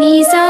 नि सा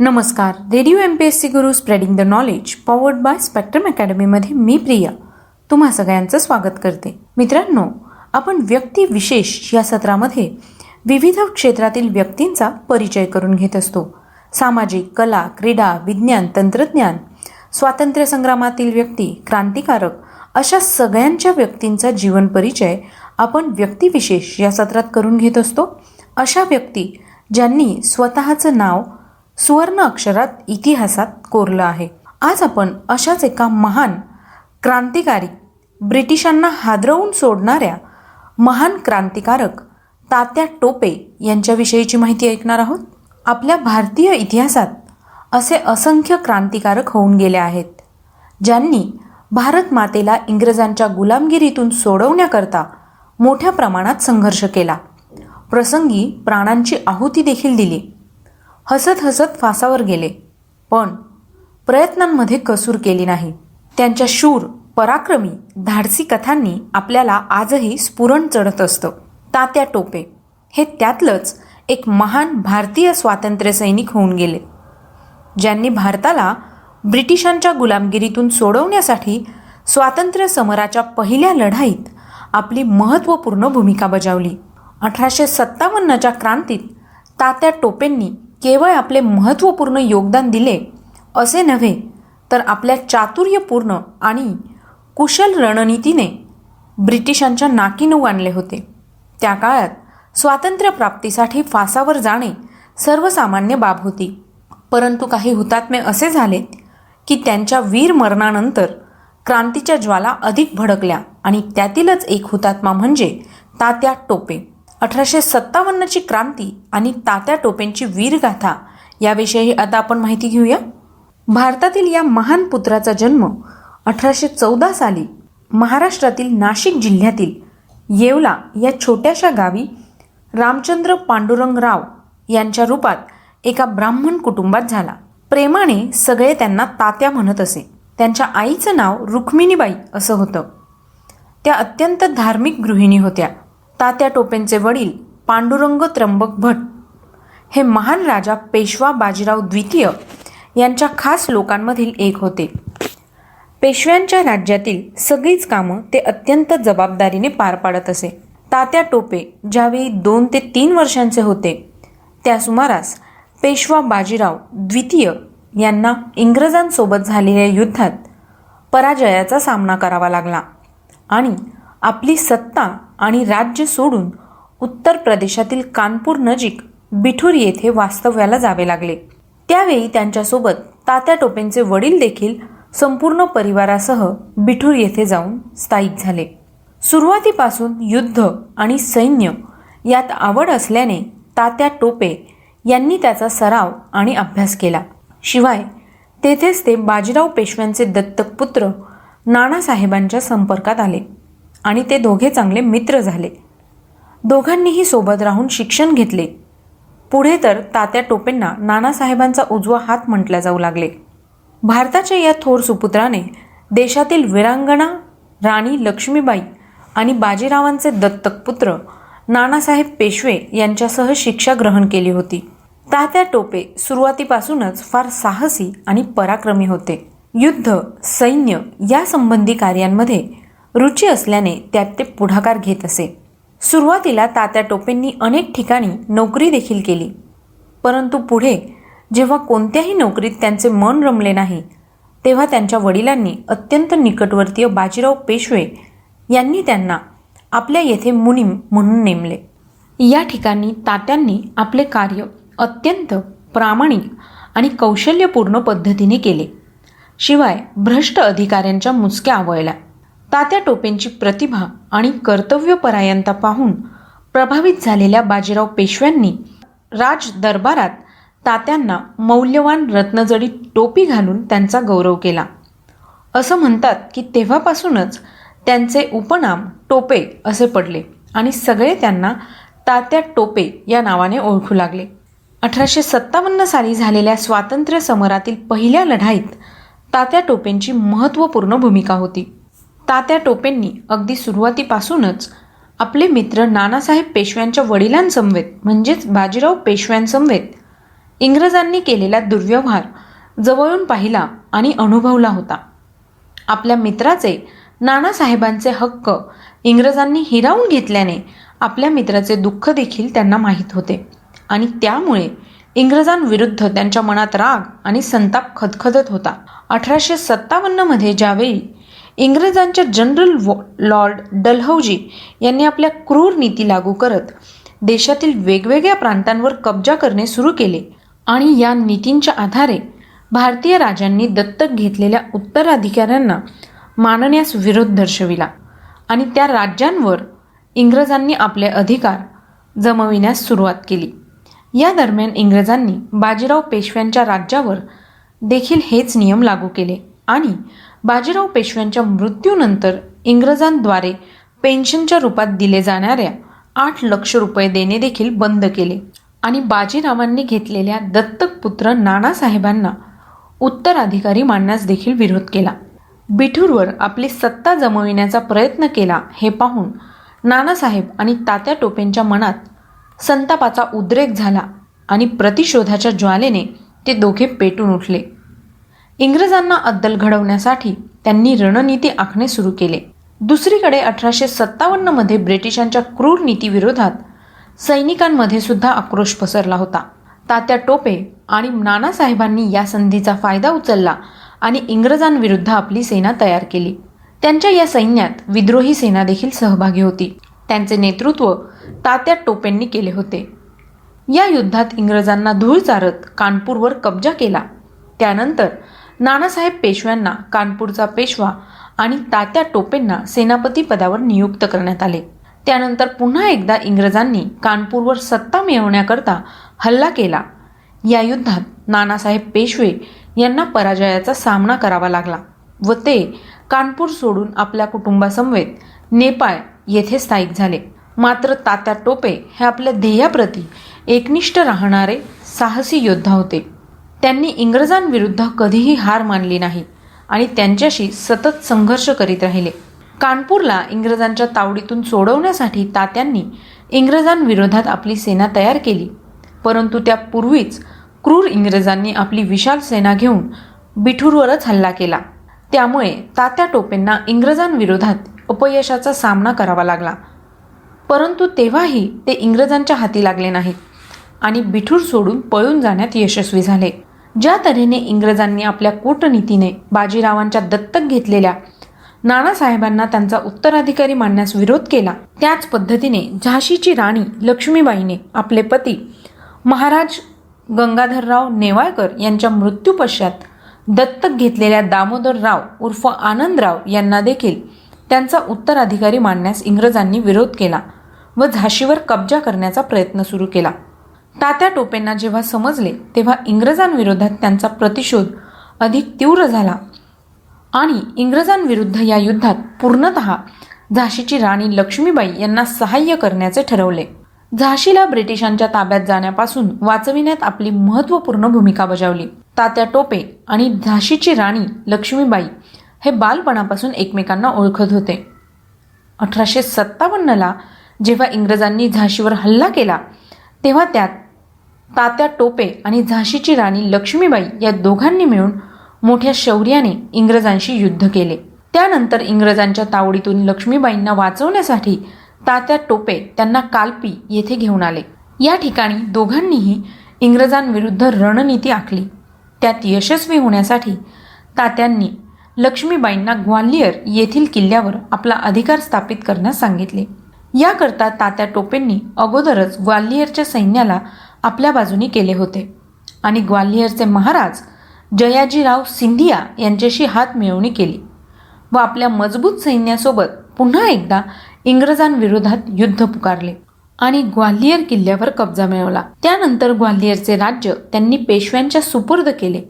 नमस्कार. Radio M P S C Guru spreading the knowledge powered by Spectrum अकॅडमीमध्ये मी प्रिया. तुम्हा सगळ्यांचं स्वागत करते. मित्रांनो आपण व्यक्ती विशेष या सत्रामध्ये विविध क्षेत्रातील व्यक्तींचा परिचय करून घेत असतो. सामाजिक कला क्रीडा विज्ञान तंत्रज्ञान स्वातंत्र्य संग्रामातील व्यक्ती क्रांतिकारक अशा सगळ्यांच्या व्यक्तींचा जीवन परिचय आपण व्यक्तिविशेष या सत्रात करून घेत असतो. अशा व्यक्ती ज्यांनी स्वतःचं नाव सुवर्ण अक्षरात इतिहासात कोरलं आहे. आज आपण अशाच एका महान क्रांतिकारी ब्रिटिशांना हादरवून सोडणाऱ्या महान क्रांतिकारक तात्या टोपे यांच्याविषयीची माहिती ऐकणार आहोत. आपल्या भारतीय इतिहासात असे असंख्य क्रांतिकारक होऊन गेले आहेत ज्यांनी भारत मातेला इंग्रजांच्या गुलामगिरीतून सोडवण्याकरता मोठ्या प्रमाणात संघर्ष केला. प्रसंगी प्राणांची आहुती देखील दिली. हसत हसत फासावर गेले. पण प्रयत्नांमध्ये कसूर केली नाही. त्यांच्या शूर पराक्रमी धाडसी कथांनी आपल्याला आजही स्फुरण चढत असतं. तात्या टोपे. हे त्यातलंच एक महान भारतीय स्वातंत्र्यसैनिक होऊन गेले. ज्यांनी भारताला ब्रिटिशांच्या गुलामगिरीतून सोडवण्यासाठी स्वातंत्र्य समराच्या पहिल्या लढाईत आपली महत्त्वपूर्ण भूमिका बजावली. अठराशे सत्तावन्नच्या क्रांतीत तात्या टोपेंनी केवळ आपले महत्त्वपूर्ण योगदान दिले असे नव्हे तर आपल्या चातुर्यपूर्ण आणि कुशल रणनीतीने ब्रिटिशांच्या नाकीनऊ आणले होते. त्या काळात स्वातंत्र्यप्राप्तीसाठी फासावर जाणे सर्वसामान्य बाब होती. परंतु काही हुतात्मे असे झालेत की त्यांच्या वीर मरणानंतर क्रांतीच्या ज्वाला अधिक भडकल्या आणि त्यातीलच एक हुतात्मा म्हणजे तात्या टोपे. अठराशे सत्तावन्नची क्रांती आणि तात्या टोपेंची वीरगाथा याविषयी आता आपण माहिती घेऊया. भारतातील या महान पुत्राचा जन्म अठराशे चौदा साली महाराष्ट्रातील नाशिक जिल्ह्यातील येवला या छोट्याशा गावी रामचंद्र पांडुरंगराव यांच्या रूपात एका ब्राह्मण कुटुंबात झाला. प्रेमाने सगळे त्यांना तात्या म्हणत असे. त्यांच्या आईचं नाव रुक्मिणीबाई असं होतं. त्या अत्यंत धार्मिक गृहिणी होत्या. तात्या टोपेंचे वडील पांडुरंग त्र्यंबक भट हे महान राजा पेशवा बाजीराव द्वितीय यांच्या खास लोकांमधील एक होते. पेशव्यांच्या राज्यातील सगळीच कामं ते अत्यंत जबाबदारीने पार पाडत असे. तात्या टोपे ज्यावेळी दोन ते तीन वर्षांचे होते त्या सुमारास पेशवा बाजीराव द्वितीय यांना इंग्रजांसोबत झालेल्या युद्धात पराजयाचा सामना करावा लागला आणि आपली सत्ता आणि राज्य सोडून उत्तर प्रदेशातील कानपूर नजीक बिठूर येथे वास्तव्याला जावे लागले. त्यावेळी त्यांच्यासोबत तात्या टोपेंचे वडील देखील संपूर्ण परिवारासह बिठूर येथे जाऊन स्थायिक झाले. सुरुवातीपासून युद्ध आणि सैन्य यात आवड असल्याने तात्या टोपे यांनी त्याचा सराव आणि अभ्यास केला. शिवाय तेथेच ते बाजीराव पेशव्यांचे दत्तक पुत्र नानासाहेबांच्या संपर्कात आले. आणि ते दोघे चांगले मित्र झाले. दोघांनीही सोबत राहून शिक्षण घेतले. पुढे तर तात्या टोपेंना नानासाहेबांचा उजवा हात म्हटल्या जाऊ लागले. भारताच्या या थोर सुपुत्राने देशातील विरांगणा राणी लक्ष्मीबाई आणि बाजीरावांचे दत्तक पुत्र नानासाहेब पेशवे यांच्यासह शिक्षा ग्रहण केली होती. तात्या टोपे सुरुवातीपासूनच फार साहसी आणि पराक्रमी होते. युद्ध सैन्य या संबंधी कार्यांमध्ये रुची असल्याने त्यात ते पुढाकार घेत असे. सुरुवातीला तात्या टोपेंनी अनेक ठिकाणी नोकरी देखील केली. परंतु पुढे जेव्हा कोणत्याही नोकरीत त्यांचे मन रमले नाही तेव्हा त्यांच्या वडिलांनी अत्यंत निकटवर्तीय बाजीराव पेशवे यांनी त्यांना आपल्या येथे मुनीम म्हणून नेमले. या ठिकाणी तात्यांनी आपले कार्य अत्यंत प्रामाणिक आणि कौशल्यपूर्ण पद्धतीने केले. शिवाय भ्रष्ट अधिकाऱ्यांच्या मुसक्या आवळल्या. तात्या टोपेंची प्रतिभा आणि कर्तव्यपरायणता पाहून प्रभावित झालेल्या बाजीराव पेशव्यांनी राज दरबारात तात्यांना मौल्यवान रत्नजडी टोपी घालून त्यांचा गौरव केला. असं म्हणतात की तेव्हापासूनच त्यांचे उपनाम टोपे असे पडले आणि सगळे त्यांना तात्या टोपे या नावाने ओळखू लागले. अठराशे सत्तावन्न साली झालेल्या स्वातंत्र्य समरातील पहिल्या लढाईत तात्या टोपेंची महत्त्वपूर्ण भूमिका होती. तात्या टोपेंनी अगदी सुरुवातीपासूनच आपले मित्र नानासाहेब पेशव्यांच्या वडिलांसमवेत म्हणजेच बाजीराव पेशव्यांसमवेत इंग्रजांनी केलेला दुर्व्यवहार जवळून पाहिला आणि अनुभवला होता. आपल्या मित्राचे नानासाहेबांचे हक्क इंग्रजांनी हिरावून घेतल्याने आपल्या मित्राचे दुःख देखील त्यांना माहीत होते आणि त्यामुळे इंग्रजांविरुद्ध त्यांच्या मनात राग आणि संताप खदखदत होता. अठराशे सत्तावन्नमध्ये ज्यावेळी इंग्रजांच्या जनरल वॉ लॉर्ड डलहौजी यांनी आपल्या क्रूर नीती लागू करत देशातील वेगवेगळ्या प्रांतांवर कब्जा करणे सुरू केले आणि या नीतींच्या आधारे भारतीय राजांनी दत्तक घेतलेल्या उत्तराधिकाऱ्यांना मानण्यास विरोध दर्शविला आणि त्या राज्यांवर इंग्रजांनी आपले अधिकार जमविण्यास सुरुवात केली. या दरम्यान इंग्रजांनी बाजीराव पेशव्यांच्या राज्यावर देखील हेच नियम लागू केले आणि बाजीराव पेशव्यांच्या मृत्यूनंतर इंग्रजांद्वारे पेन्शनच्या रूपात दिले जाणाऱ्या आठ लक्ष रुपये देणे देखील बंद केले. आणि बाजीरावांनी घेतलेल्या दत्तक पुत्र नानासाहेबांना उत्तराधिकारी मानण्यास देखील विरोध केला. बिठूरवर आपली सत्ता जमविण्याचा प्रयत्न केला हे पाहून नानासाहेब आणि तात्या टोपेंच्या मनात संतापाचा उद्रेक झाला आणि प्रतिशोधाच्या ज्वालेने ते दोघे पेटून उठले. इंग्रजांना अद्दल घडवण्यासाठी त्यांनी रणनीती आखणे सुरू केले. दुसरीकडे अठराशे सत्तावन्नमध्ये ब्रिटिशांच्या क्रूर नीतीविरोधात सैनिकांमध्ये सुद्धा आक्रोश पसरला होता. तात्या टोपे आणि नानासाहेबांनी या संधीचा फायदा उचलला आणि इंग्रजांविरुद्ध आपली सेना तयार केली. त्यांच्या या सैन्यात विद्रोही सेना देखील सहभागी होती. त्यांचे नेतृत्व तात्या टोपेंनी केले होते. या युद्धात इंग्रजांना धूळ चारत कानपूरवर कब्जा केला. त्यानंतर नानासाहेब पेशव्यांना कानपूरचा पेशवा आणि तात्या टोपेंना सेनापती पदावर नियुक्त करण्यात आले. त्यानंतर पुन्हा एकदा इंग्रजांनी कानपूरवर सत्ता मिळवण्याकरता हल्ला केला. या युद्धात नानासाहेब पेशवे यांना पराजयाचा सामना करावा लागला व ते कानपूर सोडून आपल्या कुटुंबासमवेत नेपाळ येथे स्थायिक झाले. मात्र तात्या टोपे हे आपल्या ध्येयाप्रती एकनिष्ठ राहणारे साहसी योद्धा होते. त्यांनी इंग्रजांविरुद्ध कधीही हार मानली नाही आणि त्यांच्याशी सतत संघर्ष करीत राहिले. कानपूरला इंग्रजांच्या तावडीतून सोडवण्यासाठी तात्यांनी इंग्रजांविरोधात आपली सेना तयार केली. परंतु त्यापूर्वीच क्रूर इंग्रजांनी आपली विशाल सेना घेऊन बिठूरवरच हल्ला केला. त्यामुळे तात्या टोपेंना इंग्रजांविरोधात अपयशाचा सामना करावा लागला. परंतु तेव्हाही ते इंग्रजांच्या हाती लागले नाहीत आणि बिठूर सोडून पळून जाण्यात यशस्वी झाले. ज्या तऱ्हेने इंग्रजांनी आपल्या कूटनीतीने बाजीरावांच्या दत्तक घेतलेल्या नानासाहेबांना त्यांचा उत्तराधिकारी मानण्यास विरोध केला त्याच पद्धतीने झाशीची राणी लक्ष्मीबाईने आपले पती महाराज गंगाधरराव नेवाळकर यांच्या मृत्यूपश्चात दत्तक घेतलेल्या दामोदरराव उर्फ आनंदराव यांना देखील त्यांचा उत्तराधिकारी मानण्यास इंग्रजांनी विरोध केला व झाशीवर कब्जा करण्याचा प्रयत्न सुरू केला. तात्या टोपेंना जेव्हा समजले तेव्हा इंग्रजांविरोधात त्यांचा प्रतिशोध अधिक तीव्र झाला. आणि इंग्रजांविरुद्ध या युद्धात पूर्णतः झाशीची राणी लक्ष्मीबाई यांना सहाय्य करण्याचे ठरवले. झाशीला ब्रिटिशांच्या ताब्यात जाण्यापासून वाचविण्यात आपली महत्त्वपूर्ण भूमिका बजावली. तात्या टोपे आणि झाशीची राणी लक्ष्मीबाई हे बालपणापासून एकमेकांना ओळखत होते. अठराशे सत्तावन्नला जेव्हा इंग्रजांनी झाशीवर हल्ला केला तेव्हा त्यात तात्या टोपे आणि झाशीची राणी लक्ष्मीबाई या दोघांनी मिळून मोठ्या शौर्याने इंग्रजांशी युद्ध केले. त्यानंतर इंग्रजांच्या तावडीतून लक्ष्मीबाईंना वाचवण्यासाठी तात्या टोपे त्यांना कालपी येथे घेऊन आले. या ठिकाणी दोघांनीही इंग्रजांविरुद्ध रणनीती आखली. त्यात यशस्वी होण्यासाठी तात्यांनी लक्ष्मीबाईंना ग्वाल्हेर येथील किल्ल्यावर आपला अधिकार स्थापित करण्यास सांगितले. याकरता तात्या टोपेंनी अगोदरच ग्वाल्हेरच्या सैन्याला आपल्या बाजूनी केले होते. आणि ग्वाल्हेरचे महाराज जयाजीराव सिंधिया यांच्याशी हात मिळवणी केली व आपल्या मजबूत सैन्यासोबत पुन्हा एकदा इंग्रजांविरोधात युद्ध पुकारले. आणि ग्वाल्हेर किल्ल्यावर कब्जा मिळवला. त्यानंतर ग्वाल्हेरचे राज्य त्यांनी पेशव्यांच्या सुपूर्द केले.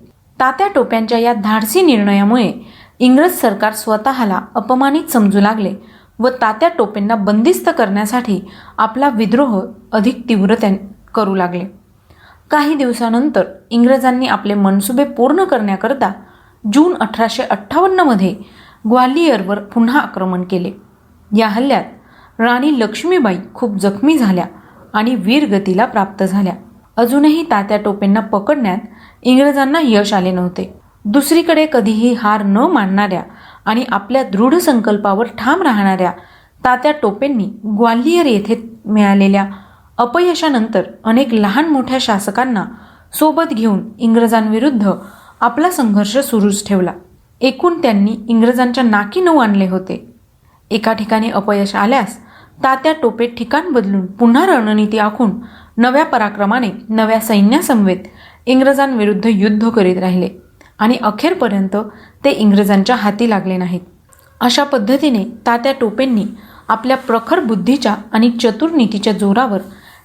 तात्या टोप्यांच्या या धाडसी निर्णयामुळे इंग्रज सरकार स्वतःला अपमानित समजू लागले व तात्या टोपेंना बंदिस्त करण्यासाठी आपला विद्रोह अधिक तीव्र त्यां करू लागले. काही दिवसानंतर इंग्रजांनी आपले मनसुबे पूर्ण करण्याकरता जून अठराशे अठ्ठावन्नमध्ये ग्वालियरवर पुन्हा आक्रमण केले. या हल्ल्यात राणी लक्ष्मीबाई खूप जखमी झाल्या आणि वीरगतीला प्राप्त झाल्या. अजूनही तात्या टोपेंना पकडण्यात इंग्रजांना यश आले नव्हते. दुसरीकडे कधीही हार न मानणाऱ्या आणि आपल्या दृढ संकल्पावर ठाम राहणाऱ्या तात्या टोपेंनी ग्वाल्हेर येथे मिळालेल्या अपयशानंतर अनेक लहान मोठ्या शासकांना सोबत घेऊन इंग्रजांविरुद्ध आपला संघर्ष सुरूच ठेवला. एकूण त्यांनी इंग्रजांच्या नाकी नऊ आणले होते. एका ठिकाणी अपयश आल्यास तात्या टोपे ठिकाण बदलून पुन्हा रणनीती आखून नव्या पराक्रमाने नव्या सैन्यासमवेत इंग्रजांविरुद्ध युद्ध करीत राहिले. आणि अखेरपर्यंत ते इंग्रजांच्या हाती लागले नाहीत. अशा पद्धतीने तात्या टोपेंनी आपल्या प्रखर बुद्धीच्या आणि चतुर नीतीच्या जोरावर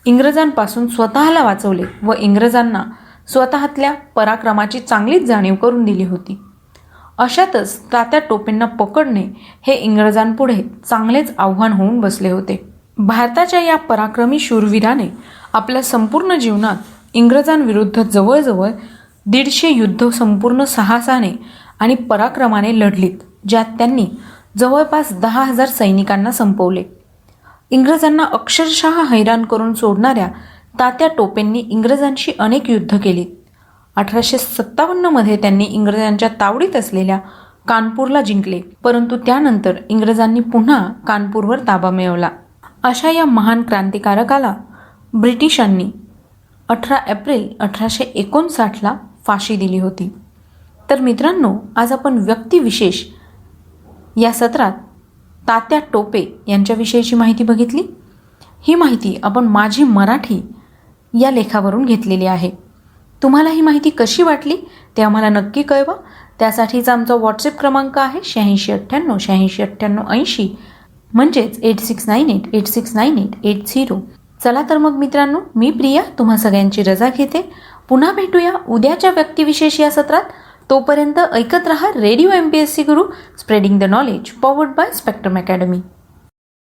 इंग्रजांपासून स्वतःला वाचवले व इंग्रजांना स्वतःतल्या पराक्रमाची चांगलीच जाणीव करून दिली होती. अशातच तात्या टोपेंना पकडणे हे इंग्रजांपुढे चांगलेच आव्हान होऊन बसले होते. भारताच्या या पराक्रमी शूरवीराने आपल्या संपूर्ण जीवनात इंग्रजांविरुद्ध जवळजवळ दीडशे युद्ध संपूर्ण साहसाने आणि पराक्रमाने लढलीत ज्यात त्यांनी जवळपास दहा हजार सैनिकांना संपवले. इंग्रजांना अक्षरशः हैराण करून सोडणाऱ्या तात्या टोपेंनी इंग्रजांशी अनेक युद्ध केली. अठराशे सत्तावन्नमध्ये त्यांनी इंग्रजांच्या तावडीत असलेल्या कानपूरला जिंकले परंतु त्यानंतर इंग्रजांनी पुन्हा कानपूरवर ताबा मिळवला. अशा या महान क्रांतिकारकाला ब्रिटिशांनी अठरा एप्रिल अठराशे एकोणसाठला फाशी दिली होती. तर मित्रांनो आज आपण व्यक्तिविशेष या सत्रात तात्या टोपे यांच्याविषयीची माहिती बघितली. ही माहिती आपण माझी मराठी या लेखावरून घेतलेली आहे. तुम्हाला ही माहिती कशी वाटली ते आम्हाला नक्की कळवा. त्यासाठीचा आमचा व्हॉट्सअप क्रमांक आहे शहाऐंशी अठ्ठ्याण्णव शहाऐंशी अठ्ठ्याण्णव ऐंशी. म्हणजेच eight six nine eight eight six nine eight eight zero चला तर मग मित्रांनो मी प्रिया तुम्हा सगळ्यांची रजा घेते. पुन्हा भेटूया उद्याच्या व्यक्तिविशेष या सत्रात. तोपर्यंत ऐकत रहा radio M P S C Guru spreading the knowledge powered by Spectrum academy